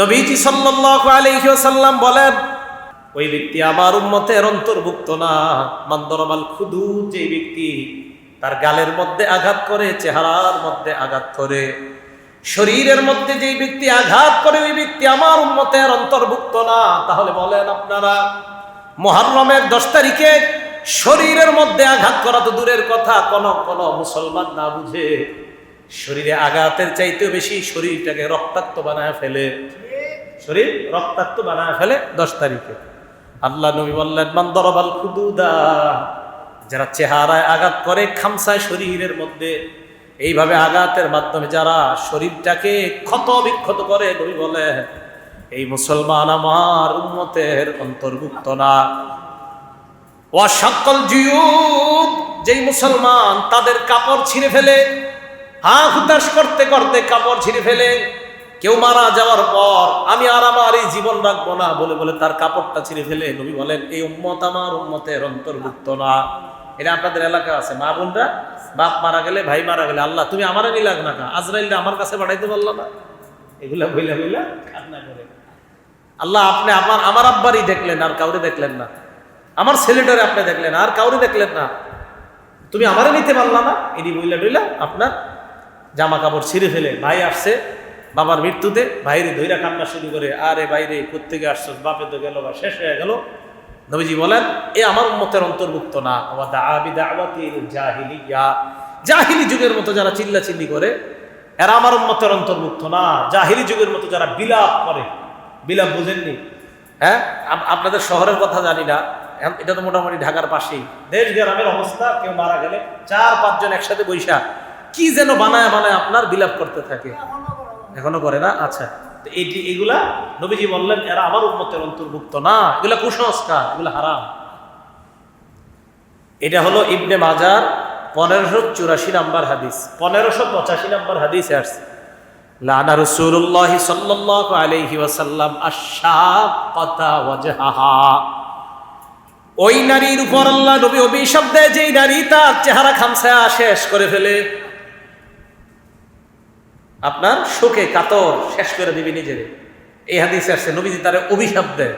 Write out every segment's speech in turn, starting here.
নবীজি সাল্লাল্লাহু আলাইহি ওয়াসাল্লাম বলেন, ওই ব্যক্তি আমার উম্মতের অন্তর্ভুক্ত না। মান্দরমাল খুদু যে ব্যক্তি তার গালের মধ্যে আঘাত করে, চেহারার মধ্যে আঘাত করে, শরীরের মধ্যে যে ব্যক্তি আঘাত করে, ওই ব্যক্তি আমার উম্মতের অন্তর্ভুক্ত না। তাহলে বলেন আপনারা মহারমের দশ তারিখে শরীরের মধ্যে আঘাত করা তো দূরের কথা, কোন কোন মুসলমান না বুঝে শরীরে আঘাতের চাইতেও বেশি শরীরটাকে রক্তাক্ত বানায় ফেলে। শরীর রক্তাক্ত বানায় ফেলে দশ তারিখে। আল্লাহ নবী বললেন দরবাল খুদুদা যারা চেহারায় আঘাত করে খামসায় শরীরের মধ্যে, এইভাবে আঘাতের মাধ্যমে যারা শরীরটাকে ক্ষত বিক্ষত করে, নবী বলে এই মুসলমান আমার উম্মতের অন্তর্ভুক্ত না। সকল জিয়ুব যেই মুসলমান তাদের কাপড় ছিঁড়ে ফেলে হা হুতাশ করতে করতে কাপড় ছিঁড়ে ফেলে। কেউ মারা যাওয়ার পর আমি আর আমার এই জীবন রাখব না বলে বলে তার কাপড়টা ছিঁড়ে ফেলে। নবী বলেন, এই উম্মত আমার উম্মতের অন্তর্ভুক্ত না। এটা আপনাদের এলাকা আছে। মা বোনরা, বাপ মারা গেলে, ভাই মারা গেলে, আল্লাহ, তুমি আমারে নিলাগ না কা আজরাইলটা আমার কাছে পাঠাইতে পারল না। এগুলা বইলা বইলা আল্লাহ, আপনি আমার আমার আব্বারই দেখলেন, আর কাউরে দেখলেন না। আমার ছেলেটারে আপনি দেখলেন, আর কাউরে দেখলেন না। তুমি আমারে নিতে পারলা না? এটি বইলা বইলা আপনার জামা কাপড় ছিঁড়ে ফেলে, ভাই আসছে, বাবার মৃত্যুতে, ভাইরে ধৈরা কান্না শুরু করে, আরে বাইরে কোথেকে আসছো বাপে তো গেল বা শেষ হয়ে গেল। নবীজি বলেন, এ আমার মতের অন্তর্ভুক্ত না। জাহিলিয়া। জাহিলি যুগের মতো যারা চিল্লা চিল্লি করে, এরা আমার মতের অন্তর্ভুক্ত না। জাহিলি যুগের মতো যারা বিলাপ করে। বিলাপ বুঝেননি? হ্যাঁ? আপনাদের শহরের কথা জানি না। এটা তো মোটামুটি ঢাকার পাশেই। দেশ গ্রামের অবস্থা, কেউ মারা গেলে চার পাঁচজন একসাথে বৈশা কি যেন বানায় বানায় আপনার বিলাপ করতে থাকে। এখনও করে না? আচ্ছা। এটি এগুলা নবীজি বললেন, এরা আমার উন্মতের অন্তর্ভুক্ত না। এগুলা কুসংস্কার, এগুলা হারাম। এটা হলো ইবনে মাজার পনেরোশো চুরাশি নাম্বার হাদিস। পনেরোশো পঁচাশি নাম্বার হাদিস আসছে। লানা রসুল্লাহ ওয়াসাল্লাম আশাকাতা ওই নারীর উপর আল্লাহ নবী অভিশাপ দেয়, যেই নারী তার চেহারা খামসা শেষ করে ফেলে। আপনার শোকে কাতর শেষ করে দিবি নিজের। এই হাদিসে আসছে নবীজি তার অভিশাপ দেয়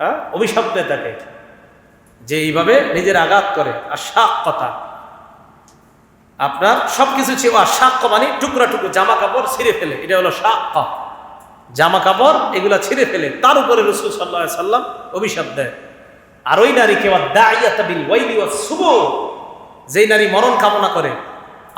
হ্যাঁ? অভিশাপ দেয় তাকে। যে এইভাবে নিজের আঘাত করে আর শাক কথা। আপনার সবকিছু ছিল আর শাক মানে টুকরা টুকরো জামা কাপড় ছিঁড়ে ফেলে এটা হলো শাক জামা কাপড় এগুলো ছিঁড়ে ফেলে তার উপরে রসুল সাল্লাহ সাল্লাম অভিশাপ দেয় আর ওই নারীকে ওয়াইলি ওয়া সুবুর যেই নারী মরণ কামনা করে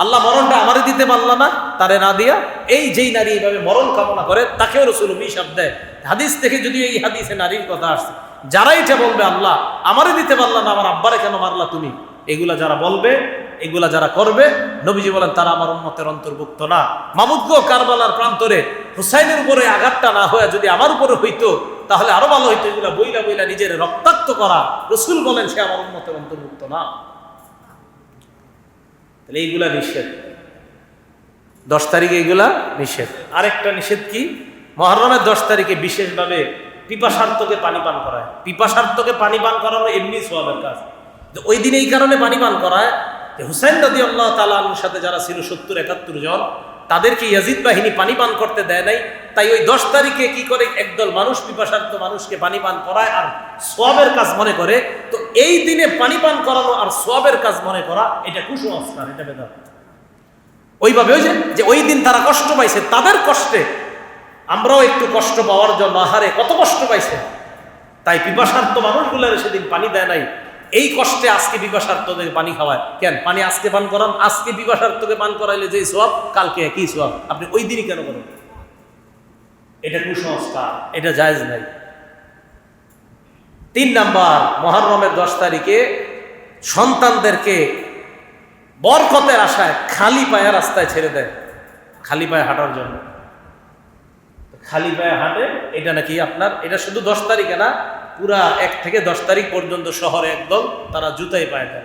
আল্লাহ মরণটা আমারে দিতে পারলা না, তারে না দিয়া এই যেই নারী এইভাবে মরণ কামনা করে, তাকেও রসুল অভিশাপ দেয়। হাদিস থেকে যদি এই হাদিসে নারীর কথা আসছে যারা এটা বলবে, আল্লাহ আমারে দিতে পারলা না, আমার আব্বারে কেন মারলা তুমি? এগুলা যারা বলবে, এগুলা যারা করবে, নবীজি বলেন, তারা আমার উন্মতের অন্তর্ভুক্ত না। মামুদ্গ কারবালার প্রান্তরে হুসাইনের উপরে আঘাতটা না হয়ে যদি আমার উপরে হইতো, তাহলে আরও ভালো হইতো, এগুলা বইলা বইলা নিজের রক্তাক্ত করা। রসুল বলেন, সে আমার উন্মতের অন্তর্ভুক্ত না। তাহলে এইগুলা নিষেধ। দশ তারিখে এইগুলা নিষেধ। আরেকটা নিষেধ কি? মহরমের দশ তারিখে বিশেষভাবে পিপাসার্থকে পানি পান করায়। পিপাসার্থকে পানি পান করানো এমনি সোয়াবের কাজ। ওই দিন এই কারণে পানি পান করায় যে হুসাইন দাদি আল্লাহ তালার সাথে যারা ছিল সত্তর একাত্তর জন তাদেরকে ইয়াজিদ বাহিনী পানি পান করতে দেয় নাই। তাই ওই দশ তারিখে কি করে একদল মানুষ, পিপাসার্থ মানুষকে পানি পান করায় আর সোয়াবের কাজ মনে করে? তো এই দিনে পানি পান করানো আর সোয়াবের কাজ মনে করা, এটা কুসংস্কার, এটা বেদাত। ওইভাবে ওই যে ওই দিন তারা কষ্ট পাইছে, তাদের কষ্টে আমরাও একটু কষ্ট পাওয়ার জন্য আহারে কত কষ্ট পাইছে। তাই পিপাসার্থ মানুষগুলোর সেদিন পানি দেয় নাই। এই কষ্টে আজকে পিপাসার্থদের পানি খাওয়ায়। কেন? পানি আজকে পান করান? আজকে পিপাসার্থকে পান করাইলে যে সব কালকে একই সব আপনি ওই দিনই কেন করেন? এটা কুসংস্কার, এটা জায়েজ নাই। তিন নাম্বার, মহরমের দশ তারিখে সন্তানদেরকে বরকতের আশায় খালি পায়ে রাস্তায় ছেড়ে দেয়। খালি পায়ে হাঁটার জন্য। খালি পায়ে হাঁটে, এটা নাকি আপনার? এটা শুধু দশ তারিখে না পুরা এক থেকে দশ তারিখ পর্যন্ত শহরে একদম তারা জুতাই পায় না।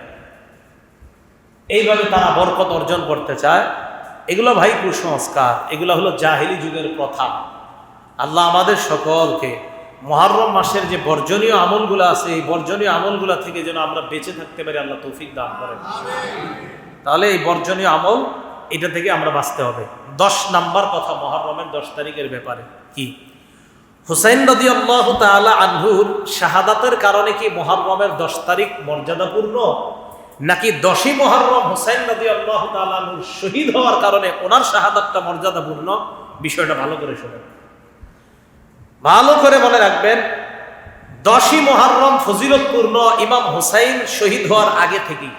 এইভাবে তারা বরকত অর্জন করতে চায়। এগুলো ভাই কুসংস্কার, এগুলো হলো জাহিলি যুগের প্রথা। আল্লাহ আমাদের সকলকে মহারম মাসের যে বর্জনীয় আমলগুলো আছে, এই বর্জনীয় আমলগুলো থেকে যেন আমরা বেঁচে থাকতে পারি, আল্লাহ তৌফিক দান করেন। তাহলে এই বর্জনীয় আমল, এটা থেকে আমরা বাঁচতে হবে। দশ নাম্বার কথা মহরমের দশ তারিখের ব্যাপারে। কি? হুসাইন নদী আল্লাহ তালা আনহুর শাহাদাতের কারণে কি মহরমের দশ তারিখ মর্যাদাপূর্ণ? নাকি দশই মহরম হুসাইন নদী আল্লাহ আনহুর শহীদ হওয়ার কারণে ওনার শাহাদাতটা মর্যাদাপূর্ণ? বিষয়টা ভালো করে শোনেন। ভালো করে মনে রাখবেন, দশই মহরম ফজিলতপূর্ণ ইমাম হুসাইন শহীদ হওয়ার আগে থেকেই।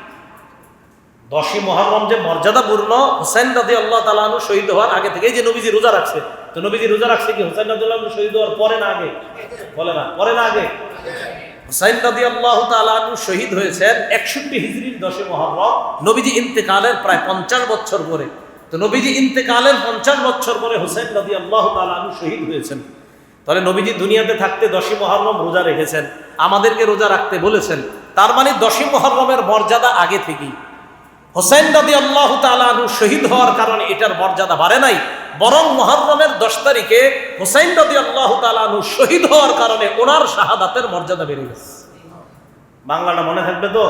দশই মহরম যে মর্যাদাপূর্ণ হুসাইন নদী আল্লাহ তালাহনু শহীদ হওয়ার আগে থেকে এই যে নবীজি রোজা রাখছে তো নবীজি রোজা রাখছে কি? হুসাইন নদী আল্লাহ শহীদ হওয়ার পরে না আগে? বলে না, পরে না আগে? শহীদ হয়েছেন একষট্টি হিজড়ির দশই মহরম নবীজি প্রায় পঞ্চাশ বছর পরে। তো নবীজি বছর পরে শহীদ হয়েছেন। দুনিয়াতে থাকতে রোজা রেখেছেন, আমাদেরকে রোজা রাখতে বলেছেন। তার মানে দশই মহরমের মর্যাদা আগে থেকেই। হোসেন নদী আল্লাহ তালু শহীদ হওয়ার কারণে এটার মর্যাদা বাড়ে নাই বরং মহরমের দশ তারিখে হোসেন নদী আল্লাহ তালু শহীদ হওয়ার কারণে ওনার শাহাদাতের মর্যাদা বেড়ে গেছে। বাংলাটা মনে থাকবে তো?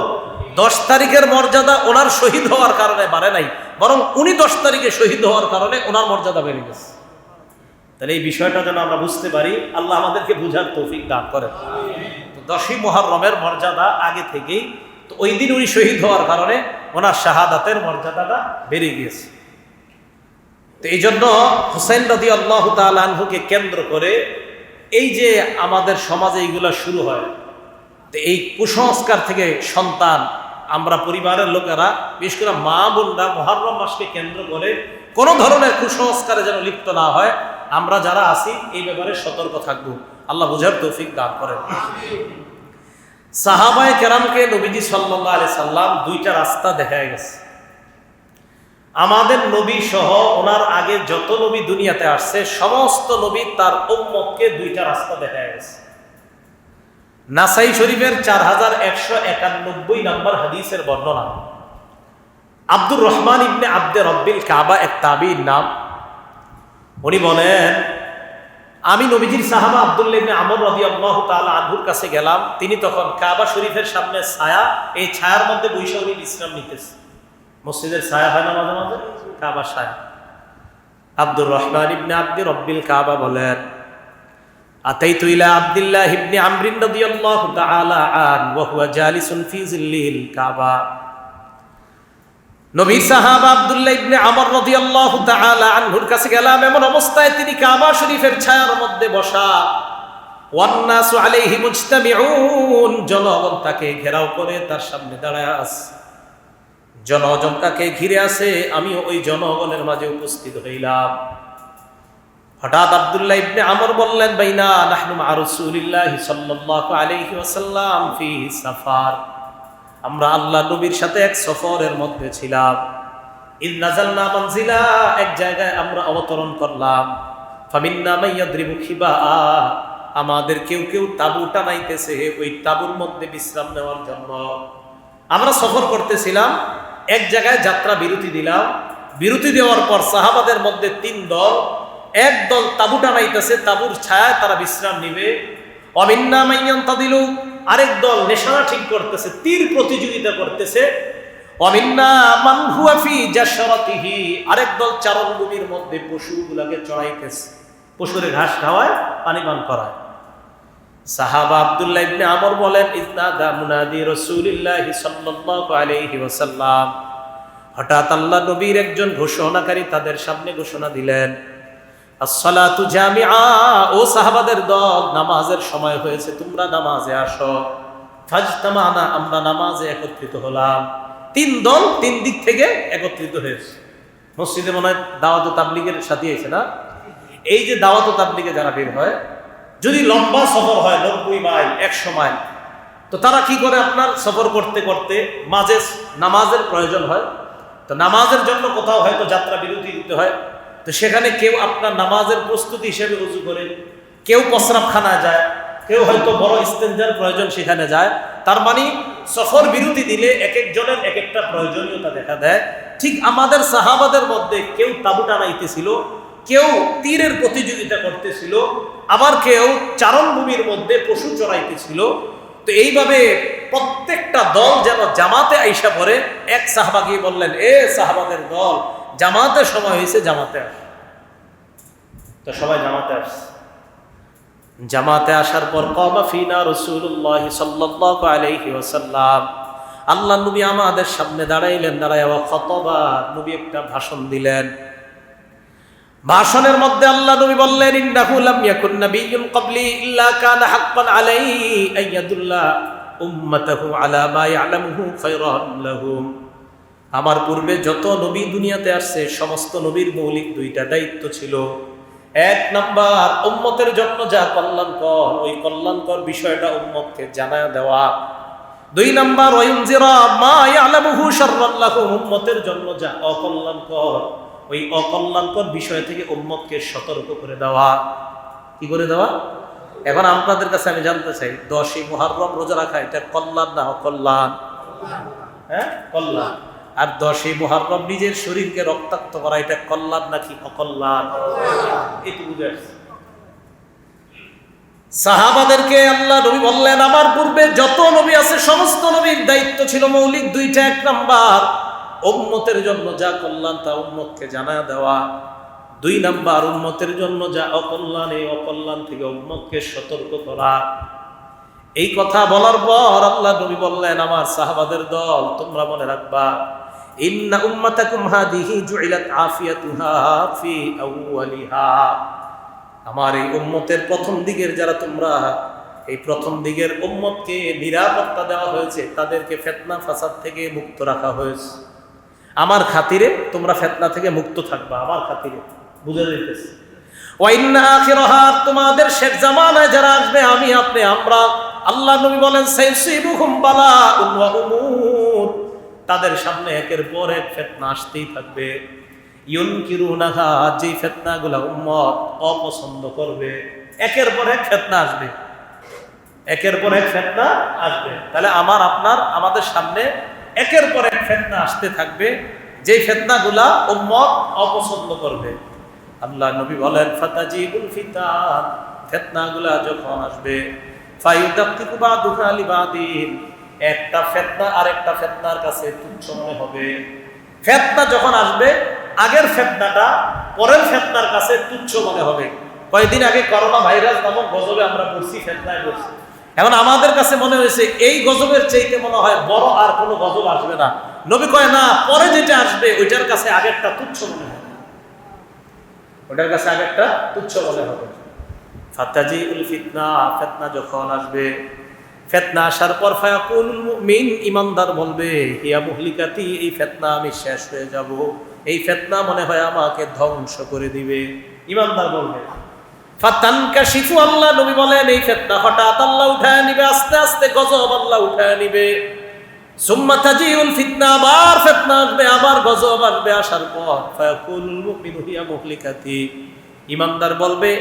দশ তারিখের মর্যাদা ওনার শহীদ হওয়ার কারণে বাড়ে নাই বরং উনি দশ তারিখে শহীদ হওয়ার কারণে ওনার মর্যাদা বেড়ে গেছে। তাহলে এই বিষয়টা যেন আমরা বুঝতে পারি আল্লাহ আমাদেরকে বুঝার তৌফিক দান করেন। তো দশই মহরমের মর্যাদা আগে থেকেই তো ওই দিন উনি শহীদ হওয়ার কারণে ওনার শাহাদাতের মর্যাদাটা বেড়ে গিয়েছে। তো এই জন্য হুসেন নদী আল্লাহ তালহুকে কেন্দ্র করে এই যে আমাদের সমাজে এইগুলো শুরু হয়, তো এই কুসংস্কার থেকে সন্তান, আমরা পরিবারের লোকেরা, বিশেষ করে মা বোনরা মহরম মাসকে কেন্দ্র করে কোনো ধরনের কুসংস্কারে যেন লিপ্ত না হয়, আমরা যারা আছি এই ব্যাপারে সতর্ক থাকব। আল্লাহ বুঝার তৌফিক দান করেন। সাহাবায় কেরামকে নবীজি সাল্লাহ আলি সাল্লাম দুইটা রাস্তা দেখা গেছে। আমাদের নবী সহ ওনার আগে যত নবী দুনিয়াতে আসছে, সমস্ত নবী তার উম্মতকে দুইটা রাস্তা দেখা গেছে। নাসাই শরীফের চার হাজার একশো একানব্বই নম্বর হাদিসের বর্ণনা। আব্দুর রহমান ইবনে আব্দে রব্বিল কাবা এক তাবির নাম। উনি বলেন আমি নবীজির সাহাবা আবদুল্লাহ ইবনে আমর রাদিয়াল্লাহু তাআলা আনহুর কাছে গেলাম। তিনি তখন কাবা শরীফের সামনে ছায়া, এই ছায়ার মধ্যে বৈশা উনি বিশ্রাম নিতেছে। মসজিদের ছায়া হয় না মাঝে মাঝে? কাবা ছায়া। আব্দুর রহমান ইবনে আব্দি রব্বিল কাবা বলেন, আতাইতু ইলা আব্দুল্লাহ ইবনে আমরিন রাদিয়াল্লাহু তাআলা আন, ওয়া হুয়া জালিসুন ফি জিল্লিল কাবা। নবী সাহাব আব্দুল্লাহ ইবনে আমর রাদিয়াল্লাহু তাআলা আনহুর কাছে গেলাম। এমন অবস্থায় তিনি কাবা শরীফের ছায়ার মধ্যে বসা। ওয়ান্নাসু আলাইহি মুজতামিউন। জনগণ তাকে ঘেরাও করে তার সামনে দাঁড়ায় আছে। জনগণ তাকে ঘিরে আছে। আমি ওই জনগণের মাঝে উপস্থিত হইলাম। হঠাৎ আব্দুল্লাহ ইবনে আমর বললেন, বাইনা, নাহনু মা রাসূলিল্লাহি সাল্লাল্লাহু আলাইহি ওয়াসাল্লাম ফি সাফার। আমরা আল্লাহ নবীর সাথে এক সফরের মধ্যে ছিলাম। ইদ নাজালনা মানজিলা, এক জায়গায় আমরা অবতরণ করলাম। ফামিন্না মাইয়াদ্রিবু খিবা আমাদের কেউ কেউ তাবু টানাইতেছে ওই তাবুর মধ্যে বিশ্রাম নেওয়ার জন্য। আমরা সফর করতেছিলাম, এক জায়গায় যাত্রা বিরতি দিলাম। বিরতি দেওয়ার পর সাহাবাদের মধ্যে তিন দল, এক দল তাবু টানাইতেছে, তাবুর ছায়ায় তারা বিশ্রাম নিবে। অমিন্না মাইয়ান তাদিলু আরেক দল নেশানা ঠিক করতেছে, তীর প্রতিযোগিতা করতেছে। আরেক দল চারণভূমির মধ্যে পশুগুলাকে চড়াইতেছে পশুরে ঘাস খাওয়ায়, পানি পান করায়। আমর বলেন হঠাৎ আল্লাহ নবীর একজন ঘোষণাকারী তাদের সামনে ঘোষণা দিলেন আসসালাতু জামিআ। ও সাহাবাদের দল, নামাজের সময় হয়েছে নামাজে আমরা নামাজে একত্রিত হলাম। তিন দল তিন দিক থেকে একত্রিত হয়েছে। দাওয়াত তাবলিগের সাথে না? এই যে দাওয়াত তাবলিগে যারা বের হয়, যদি লম্বা সফর হয়, নব্বই মাইল, একশো মাইল, তো তারা কি করে আপনার সফর করতে করতে মাঝে নামাজের প্রয়োজন হয়? তো নামাজের জন্য কোথাও হয়তো যাত্রা বিরতি দিতে হয়। তো সেখানে কেউ আপনার নামাজের প্রস্তুতি হিসেবে উজু করে, কেউ প্রস্রাবখানায় যায়, কেউ হয়তো বড় ইস্তেঞ্জার প্রয়োজন সেখানে যায়। তার মানে সফর বিরতি দিলে এক একজনের এক একটা প্রয়োজনীয়তা দেখা দেয়। ঠিক আমাদের সাহাবাদের মধ্যে কেউ তাবু টানাইতেছিল, কেউ তীরের প্রতিযোগিতা করতেছিল, আবার কেউ চারণভূমির মধ্যে পশু চড়াইতেছিল। তো এইভাবে প্রত্যেকটা দল যেন জামাতে আইসা পরে এক সাহাবা গিয়ে বললেন, এ সাহাবাদের দল জামাতের সময় হয়েছে জামাতে তো সবাই জামাতে আসছে। জামাতে আসার পর কমা ফিনা রসুল্লাহ সাল্লাল্লাহু আলাইহি ওয়াসাল্লাম। আল্লাহ নবী আমাদের সামনে দাঁড়াইলেন দাঁড়াই খতবা, নবী একটা ভাষণ দিলেন। ভাষণের মধ্যে আল্লাহ নবী বললেন, ইন্নাহু লাম ইয়াকুন নাবিয়্যুন ক্বাবলি ইল্লা কানা হাক্কান আলাইহি আইয়াদুল্লাহ উম্মাতাহু আলা মা ইয়ালামুহু খায়রান লাহুম। আমার পূর্বে যত নবী দুনিয়াতে আসছে, সমস্ত নবীর মৌলিক দুইটা দায়িত্ব ছিল। এক নাম্বার, উম্মতের জন্য যা কল্যাণকর, ওই কল্যাণকর বিষয়টা উম্মতকে জানা দেওয়া। দুই নাম্বার উম্মতের জন্য যা অকল্যাণকর, ওই অকল্যাণকর বিষয় থেকে উম্মতকে সতর্ক করে দেওয়া। কি করে দেওয়া? এখন আপনাদের কাছে আমি জানতে চাই, দশই মুহররম রোজা রাখা, এটা কল্যাণ না অকল্যাণ? হ্যাঁ কল্যাণ। আর দশই মুহররম নিজের শরীরকে রক্তাক্ত করা, এটা কল্যাণ নাকি অকল্যাণ? সাহাবাদেরকে আল্লাহ নবী বললেন, আমার পূর্বে যত নবী আছে, সমস্ত নবীর দায়িত্ব ছিল মৌলিক দুইটা, এক নাম্বার উম্মতের জন্য যা কল্যাণ, তা উম্মতকে জানা দেওয়া। দুই নাম্বার উম্মতের জন্য যা অকল্যাণ, এই অকল্যাণ থেকে উম্মতকে সতর্ক করা। এই কথা বলার পর আল্লাহ নবী বললেন, আমার সাহাবাদের দল, তোমরা মনে রাখবা আমার এই উম্মতের প্রথম দিকের যারা তোমরা, এই প্রথম দিকের উম্মতকে নিরাপত্তা দেওয়া হয়েছে, তাদেরকে ফেতনা ফাসাদ থেকে মুক্ত রাখা হয়েছে। আমার খাতিরে তোমরা ফেতনা থেকে মুক্ত থাকবা, আমার খাতিরে। বুঝে দিতেছে তোমাদের শেষ জামানায় যারা আসবে, আমি আপনি, আমরা। আল্লাহ নবী বলেন সাইসিবুহুম বালাউন ওয়া উমুর। তাদের সামনে একের পর এক ফেতনা আসতেই থাকবে। ইউনকিরুনাহা, যেই ফেতনাগুলো উম্মত অপছন্দ করবে, একের পর এক ফেতনা আসবে। একের পর এক ফেতনা আসবে। তাহলে আমার, আপনার, আমাদের সামনে একের পর এক ফেতনা আসতে থাকবে, যেই ফেতনাগুলা উম্মত অপছন্দ করবে। আল্লাহ নবী বলেন ফাতাজিবুল ফিতান ফেতনাগুলা যখন আসবে, ফায়ুদাক্কিকু বাদুহা লিবাদিন একটা ফেতনা আরেকটা ফেতনার কাছে তুচ্ছ মনে হবে। ফেতনা যখন আসবে, আগের ফেতনাটা পরের ফেতনার কাছে তুচ্ছ মনে হবে। কয়েকদিন আগে করোনা ভাইরাস নামক গজবে আমরা পড়ছি, ফেতনায় পড়ছি। এখন আমাদের কাছে মনে হয়েছে, এই গজবের চাইতে মনে হয় বড় আর কোনো গজব আসবে না। নবী কয়, না, পরে যেটা আসবে, ওইটার কাছে আগেরটা তুচ্ছ মনে হবে। ওটার কাছে আগেরটা তুচ্ছ মনে হবে। ফাতাজি উল ফিতনা, ফেতনা যখন আসবে ফেতনা আসার পর ফায়াকুল মুমিন ইমানদার বলবে হিয়া মুহলিকাতি এই ফেতনা আমি শেষ হয়ে যাব। এই ফেতনা মনে হয় আমাকে ধ্বংস করে দিবে। ইমানদার বলবে ফাতানকা শিফু আল্লাহ নবী বলেন, এই ফেতনা হঠাৎ আল্লাহ উঠায় নিবে, আস্তে আস্তে গজব আল্লাহ উঠায় নিবে। সুম্মা তাজিউল ফিতনা, আবার ফিতনা আসবে, আবার গজব আসবে আসার পর ফায়াকুল মুমিনু হিয়া মুহলিকাতি ইমানদার বলবে,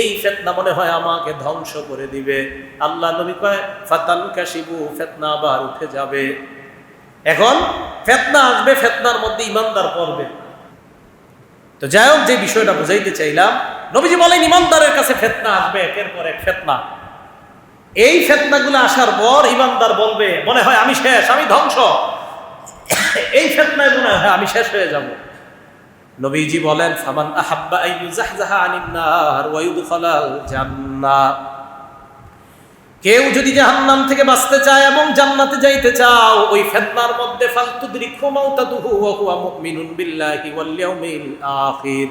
এই ফেতনা মনে হয় আমাকে ধ্বংস করে দিবে। আল্লাহ নবী কয়, ফাতান কাশিবু, ফেতনা আবার উঠে যাবে। এখন ফেতনা আসবে, ফেতনার মধ্যে ইমানদার পড়বে। তো যাই হোক, যে বিষয়টা বুঝাইতে চাইলাম, নবীজি বলেন, ইমানদারের কাছে ফেতনা আসবে, একের পর এক ফেতনা। এই ফেতনাগুলো আসার পর ইমানদার বলবে, মনে হয় আমি শেষ, আমি ধ্বংস। এই ফেতনায় মনে হয় আমি শেষ হয়ে যাব। নবীজি বলেন, ফামান আহাব্বা আইয়ুজাহজাহা আনিন নার ওয়া ইউদখালাল জান্নাহ কেউ যদি জাহান্নাম থেকে বাঁচতে চায় এবং জান্নাতে যাইতে চাও, ওই ফেতনার মধ্যে ফালতুদরিকু মাউতাতুহু ওয়া হুয়া মুমিনুন বিল্লাহি ওয়াল ইয়াউমিল আখির।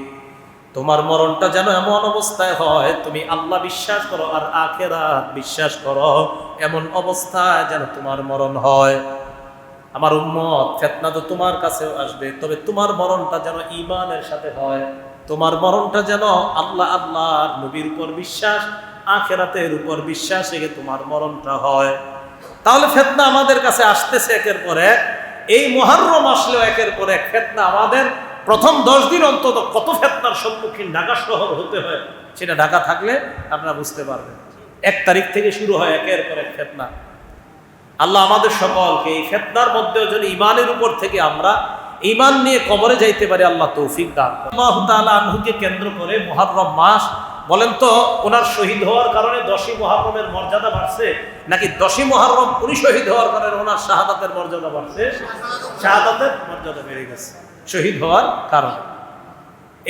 তোমার মরণটা যেন এমন অবস্থায় হয়, তুমি আল্লাহ বিশ্বাস করো আর আখেরাত বিশ্বাস করো, এমন অবস্থায় যেন তোমার মরণ হয়। আমার উম্মত, ফেতনা তো তোমার কাছেও আসবে, তবে তোমার মরণটা যেন ইমানের সাথে হয়। তোমার মরণটা যেন আল্লাহ আল্লাহর নবীর উপর বিশ্বাস, আখেরাতের উপর বিশ্বাস রেখে তোমার মরণটা হয়। তাহলে ফেতনা আমাদের কাছে আসতেছে একের পর এই মহারম আসলেও একের পর এক ফেতনা আমাদের। প্রথম দশ দিন অন্তত কত ফেতনার সম্মুখীন ঢাকা শহর হতে হয়, সেটা ঢাকা থাকলে আপনারা বুঝতে পারবেন। এক তারিখ থেকে শুরু হয় একের পর এক ফেতনা। আল্লাহ আমাদের সকলকে এই ফেতনার মধ্যেও যদি ইমানের উপর থেকে আমরা ইমান নিয়ে কবরে যাইতে পারি, আল্লাহ তৌফিক দান করেন। আল্লাহ তাআলা আনহুকে কেন্দ্র করে মহারম মাস, বলেন তো, ওনার শহীদ হওয়ার কারণে দশই মহারমের মর্যাদা বাড়ছে, নাকি দশই মহারম উনি শহীদ হওয়ার কারণে ওনার শাহাদাতের মর্যাদা বাড়ছে? শাহাদাতের মর্যাদা বেড়ে গেছে। শহীদ হওয়ার কারণে।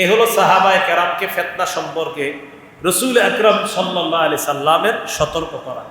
এ হলো সাহাবায় কেরামকে ফেতনা সম্পর্কে রসুল আকরম সাল্লাহ আলি সাল্লামের সতর্ক করা।